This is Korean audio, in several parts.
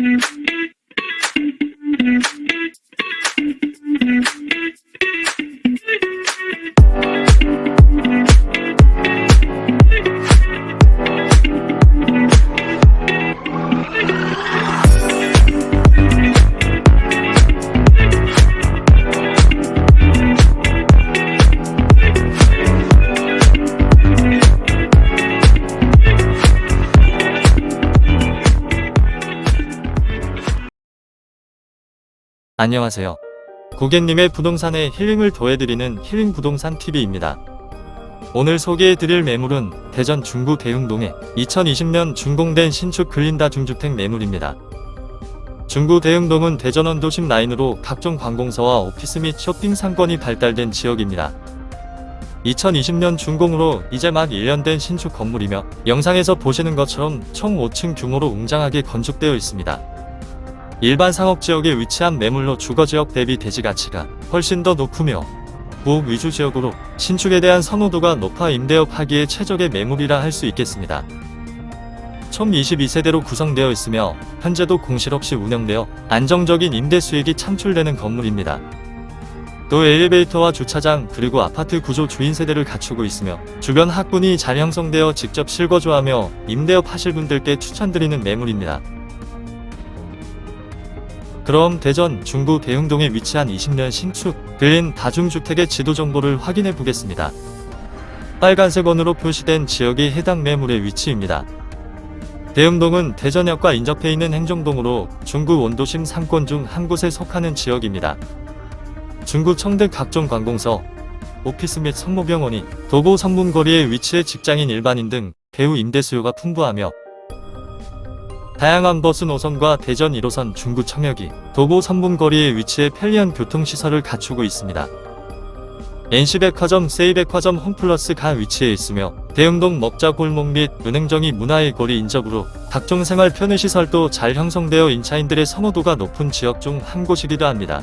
Mm-hmm. 안녕하세요. 고객님의 부동산에 힐링을 더해드리는 힐링 부동산 TV입니다. 오늘 소개해드릴 매물은 대전 중구 대흥동에 2020년 준공된 신축 글린다 중주택 매물입니다. 중구 대흥동은 대전 원도심 라인으로 각종 관공서와 오피스 및 쇼핑 상권이 발달된 지역입니다. 2020년 준공으로 이제 막 1년 된 신축 건물이며 영상에서 보시는 것처럼 총 5층 규모로 웅장하게 건축되어 있습니다. 일반 상업지역에 위치한 매물로 주거지역 대비 대지 가치가 훨씬 더 높으며 부업 위주 지역으로 신축에 대한 선호도가 높아 임대업 하기에 최적의 매물이라 할 수 있겠습니다. 총 22세대로 구성되어 있으며 현재도 공실 없이 운영되어 안정적인 임대 수익이 창출되는 건물입니다. 또 엘리베이터와 주차장 그리고 아파트 구조 주인 세대를 갖추고 있으며 주변 학군이 잘 형성되어 직접 실거주하며 임대업 하실 분들께 추천드리는 매물입니다. 그럼 대전 중구 대흥동에 위치한 20년 신축 글린 다중주택의 지도 정보를 확인해 보겠습니다. 빨간색 원으로 표시된 지역이 해당 매물의 위치입니다. 대흥동은 대전역과 인접해 있는 행정동으로 중구 원도심 상권 중 한 곳에 속하는 지역입니다. 중구 청대 각종 관공서, 오피스 및 성모병원이 도보 성문거리에 위치해 직장인 일반인 등 배우 임대 수요가 풍부하며 다양한 버스 노선과 대전 1호선 중구 청역이 도보 3분 거리에 위치해 편리한 교통시설을 갖추고 있습니다. NC백화점, 세이백화점 홈플러스 가 위치해 있으며 대흥동 먹자 골목 및 은행정이 문화의 거리 인접으로 각종 생활 편의시설도 잘 형성되어 인차인들의 선호도가 높은 지역 중 한 곳이기도 합니다.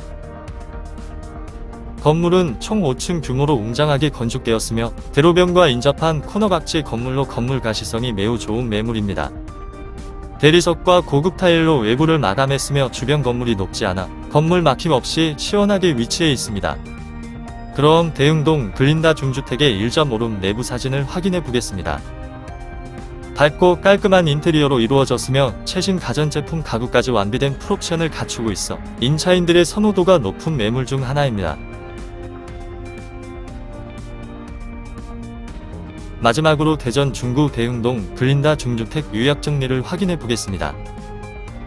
건물은 총 5층 규모로 웅장하게 건축되었으며 대로변과 인접한 코너각지 건물로 건물 가시성이 매우 좋은 매물입니다. 대리석과 고급 타일로 외부를 마감했으며 주변 건물이 높지 않아 건물 막힘 없이 시원하게 위치해 있습니다. 그럼 대흥동 글린다 중주택의 1.5룸 내부 사진을 확인해 보겠습니다. 밝고 깔끔한 인테리어로 이루어졌으며 최신 가전제품 가구까지 완비된 풀옵션을 갖추고 있어 인차인들의 선호도가 높은 매물 중 하나입니다. 마지막으로 대전 중구 대흥동 글린다 중주택 유약 정리를 확인해 보겠습니다.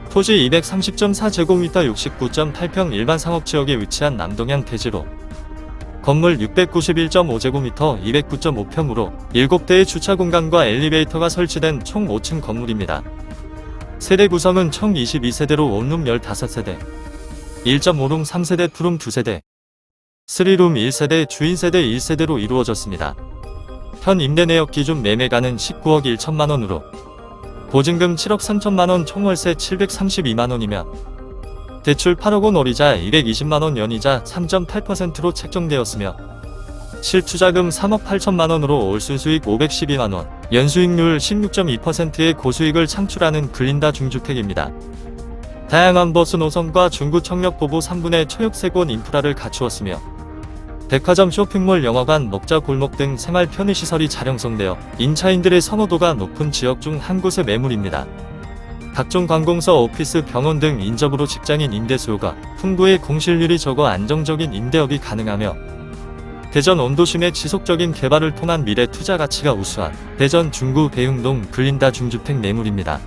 토지 230.4제곱미터 69.8평 일반 상업지역에 위치한 남동향 대지로 건물 691.5제곱미터 209.5평으로 7대의 주차 공간과 엘리베이터가 설치된 총 5층 건물입니다. 세대 구성은 총 22세대로 원룸 15세대, 1.5룸 3세대 투룸 2세대, 3룸 1세대 주인 세대 1세대로 이루어졌습니다. 현 임대 내역 기준 매매가는 19억 1천만원으로 보증금 7억 3천만원 총월세 732만원이며 대출 8억 원 월이자 220만원 연이자 3.8%로 책정되었으며 실투자금 3억 8천만원으로 올순수익 512만원, 연수익률 16.2%의 고수익을 창출하는 글린다 중주택입니다. 다양한 버스 노선과 중구 청력 보부 3분의 초역세권 인프라를 갖추었으며 백화점 쇼핑몰 영화관 먹자 골목 등 생활 편의시설이 잘 형성되어 인차인들의 선호도가 높은 지역 중 한 곳의 매물입니다. 각종 관공서 오피스 병원 등 인접으로 직장인 임대 수요가 풍부해 공실률이 적어 안정적인 임대업이 가능하며 대전 원도심의 지속적인 개발을 통한 미래 투자 가치가 우수한 대전 중구 대흥동 글린다 중주택 매물입니다.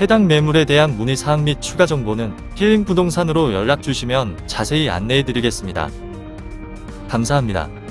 해당 매물에 대한 문의사항 및 추가 정보는 힐링 부동산으로 연락 주시면 자세히 안내해 드리겠습니다. 감사합니다.